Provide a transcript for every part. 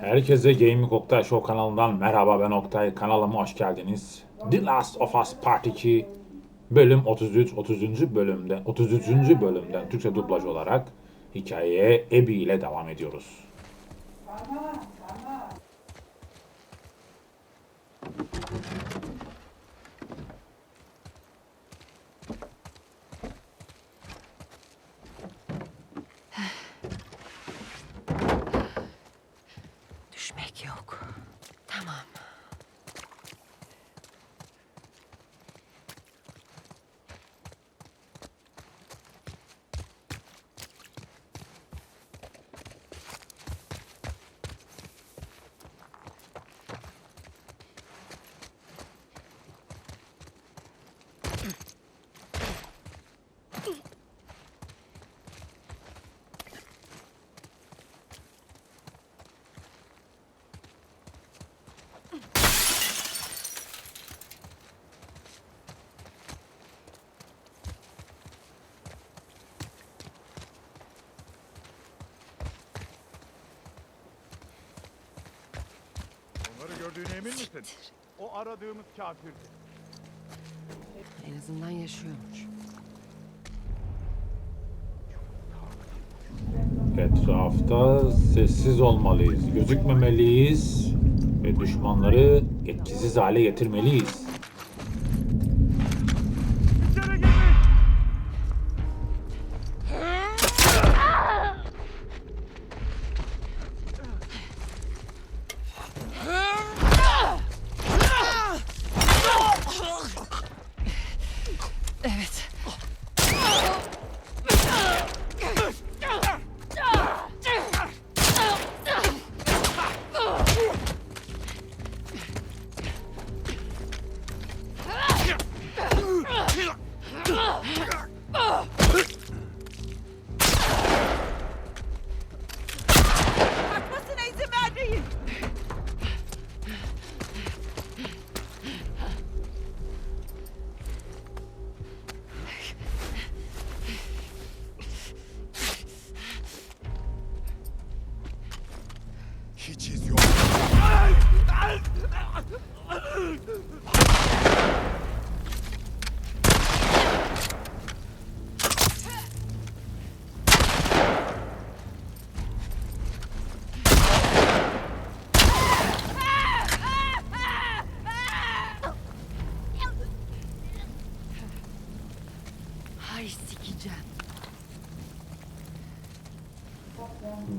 Herkese Gaming Oktay Show kanalından merhaba ben Oktay. Kanalıma hoş geldiniz. The Last of Us Part 2 bölüm 33 30. bölümde 33. bölümden Türkçe dublaj olarak hikayeye Abby ile devam ediyoruz. Düşmek Onları gördüğüne emin misin? O aradığımız kafirdi. En azından yaşıyormuş. Etrafta sessiz olmalıyız, gözükmemeliyiz ve düşmanları etkisiz hale getirmeliyiz. Ugh!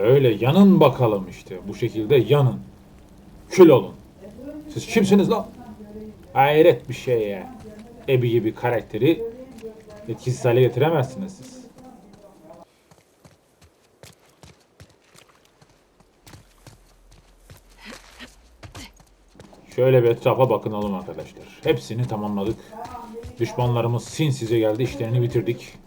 Böyle yanın bakalım işte. Bu şekilde yanın. Kül olun. Siz kimsiniz lan? Hayret bir şey ya. Abby gibi karakteri etkisiz hale getiremezsiniz siz. Şöyle bir etrafa bakınalım arkadaşlar. Hepsini tamamladık. Düşmanlarımız sinsize geldi. işlerini bitirdik.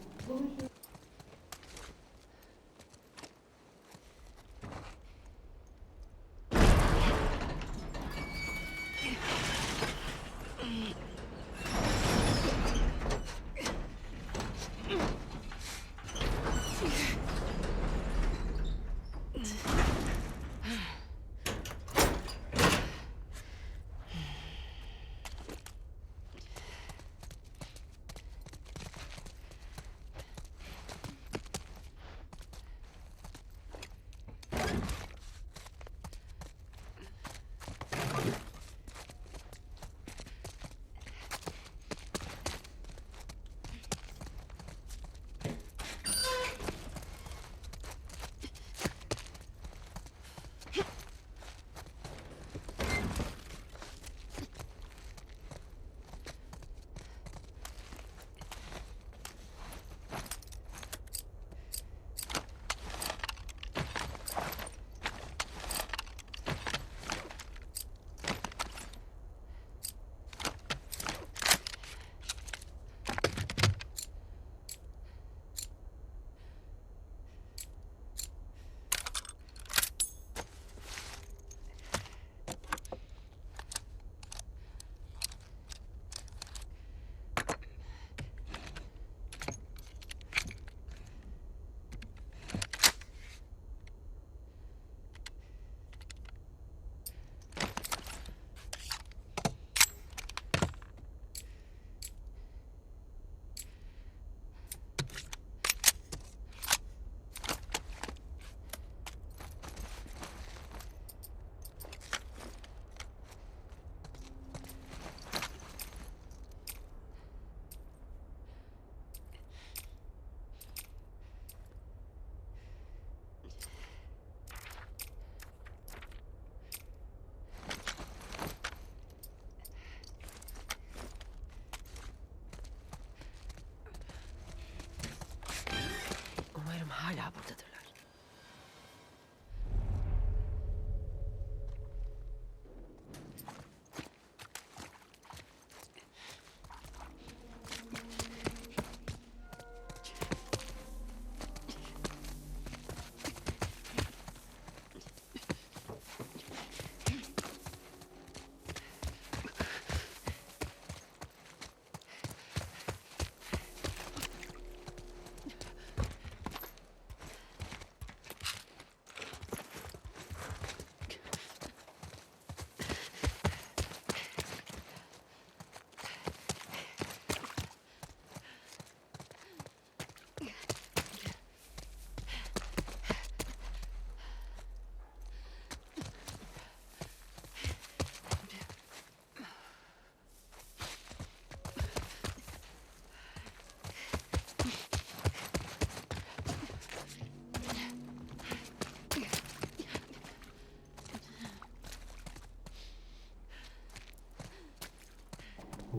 Hala buradadır.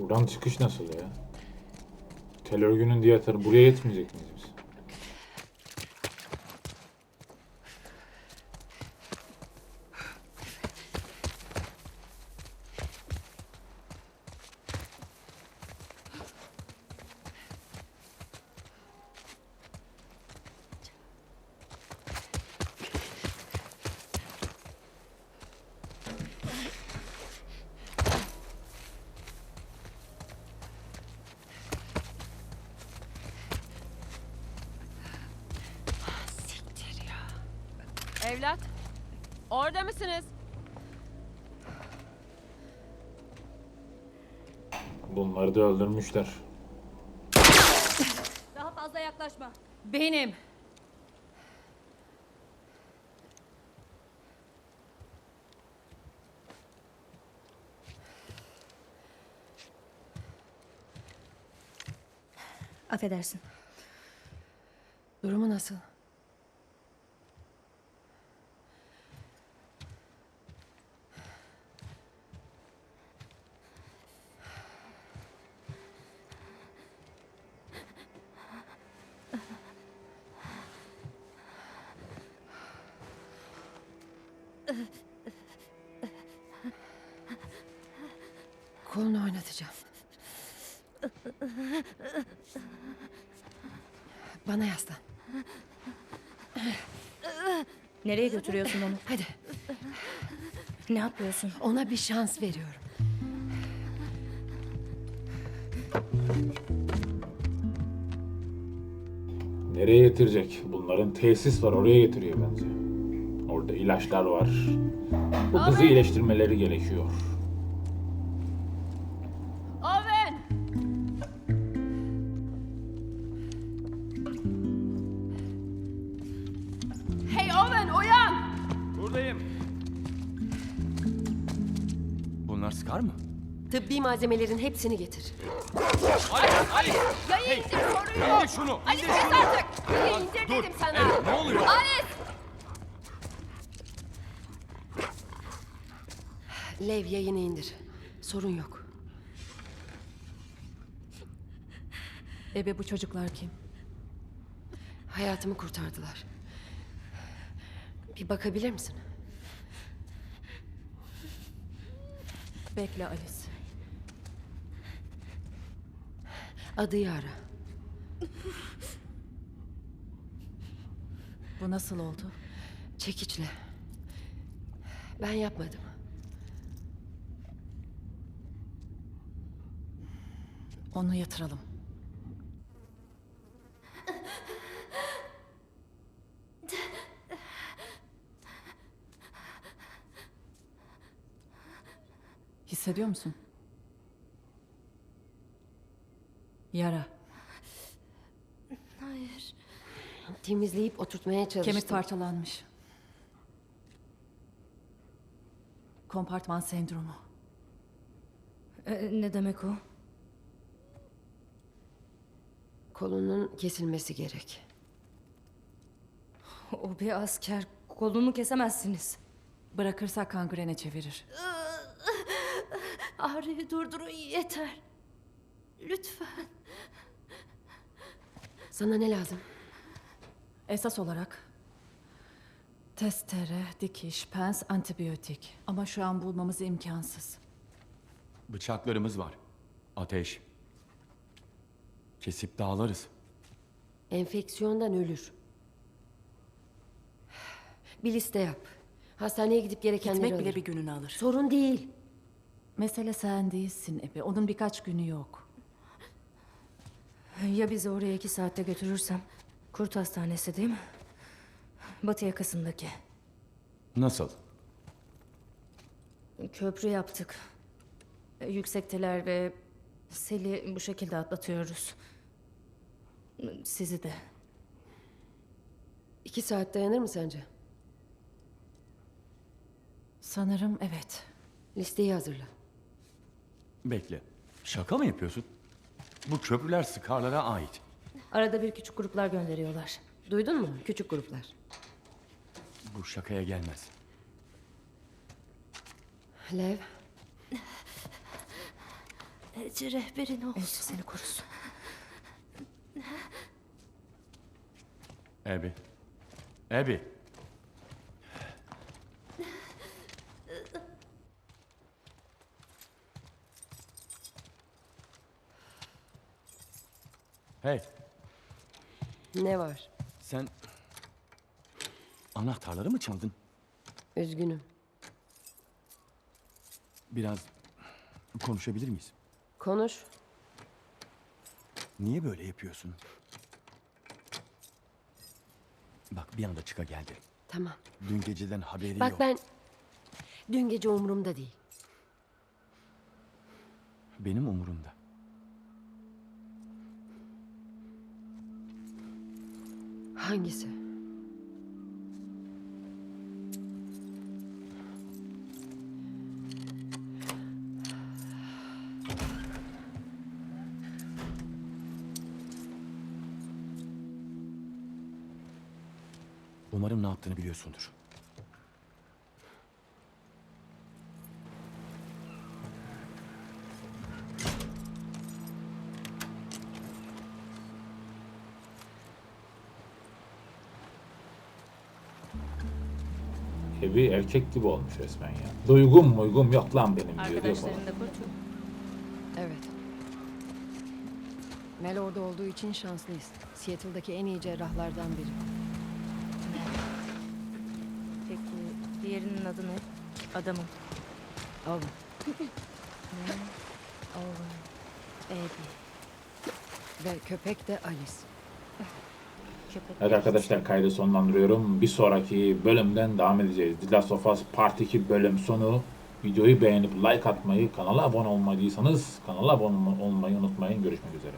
Buradan çıkış nasıl ya? Tel örgünün diğer buraya yetmeyecek miyiz Evlat, orada mısınız? Bunları da öldürmüşler. Daha fazla yaklaşma. Benim. Affedersin. Durumu nasıl? Kolunu oynatacağım. Bana yaslan. Nereye götürüyorsun onu? Hadi Ne yapıyorsun? ona bir şans veriyorum. Nereye getirecek? Bunların tesis var oraya getiriyor bence. Orada ilaçlar var. Bu kızı iyileştirmeleri gerekiyor. Owen! Hey Owen uyan! Buradayım. Bunlar Scar mı? Tıbbi malzemelerin hepsini getir. Ali, Ali! Yayı indir sorun yok. İndir şunu! Ali kes artık. Yayı indir Dur! dedim sana. Ne oluyor? Alice! Lev yayını indir. Sorun yok. Ebe bu çocuklar kim? Hayatımı kurtardılar. Bir bakabilir misin? Bekle Alice. Adı Yara. Bu nasıl oldu? Çekiçle. Ben yapmadım. Onu yatıralım. Hissediyor musun? Yara. Temizleyip oturtmaya çalıştım. Kemik parçalanmış. Kompartman sendromu. ne demek o? Kolunun kesilmesi gerek. O bir asker. Kolunu kesemezsiniz. Bırakırsak kangrene çevirir. Ağrıyı durdurun yeter. Lütfen. Sana ne lazım? Esas olarak testere, dikiş, pens, antibiyotik. Ama şu an bulmamız imkansız. Bıçaklarımız var. Ateş. Kesip dağlarız. Enfeksiyondan ölür. Bir liste yap. Hastaneye gidip gerekenleri Gitmek bile alırım. bir gününü alır. Sorun değil. Mesele sen değilsin Ebe. Onun birkaç günü yok. Ya bizi oraya iki saatte götürürsem? Kurt hastanesi değil mi? Batı yakasındaki. Nasıl? Köprü yaptık. Yüksekteler ve seli bu şekilde atlatıyoruz. Sizi de. İki saat dayanır mı sence? Sanırım evet. Listeyi hazırla. Bekle. Şaka mı yapıyorsun? Bu köprüler Scar'lara ait. Arada bir küçük gruplar gönderiyorlar. Duydun mu? Küçük gruplar. Bu şakaya gelmez. Lev. Ece rehberin olsun. Ece seni korusun. Abby. Abby. Hey, Ne var? sen anahtarları mı çaldın? Üzgünüm. Biraz konuşabilir miyiz? Konuş. Niye böyle yapıyorsun? Bak bir anda çıka geldi. Tamam. Dün geceden haberi Bak yok. ben... Dün gece umurumda değil. Benim umurumda. Hangisi? Yaptığını biliyorsundur. Evi erkek gibi olmuş resmen ya. Duygum muygum yok lan benim diyor. diyor falan. Arkadaşların da kurtul. Evet. Mel orada olduğu için şanslıyız. Seattle'daki en iyi cerrahlardan biri. Diğerinin adı ne? Adamın. Owen. Owen. Abby. Ve köpek de Alice. Köpek. Evet arkadaşlar kaydı sonlandırıyorum. Bir sonraki bölümden devam edeceğiz. The Last of Us Part 2 bölüm sonu. Videoyu beğenip like atmayı, kanala abone olmadıysanız kanala abone olmayı unutmayın. Görüşmek üzere.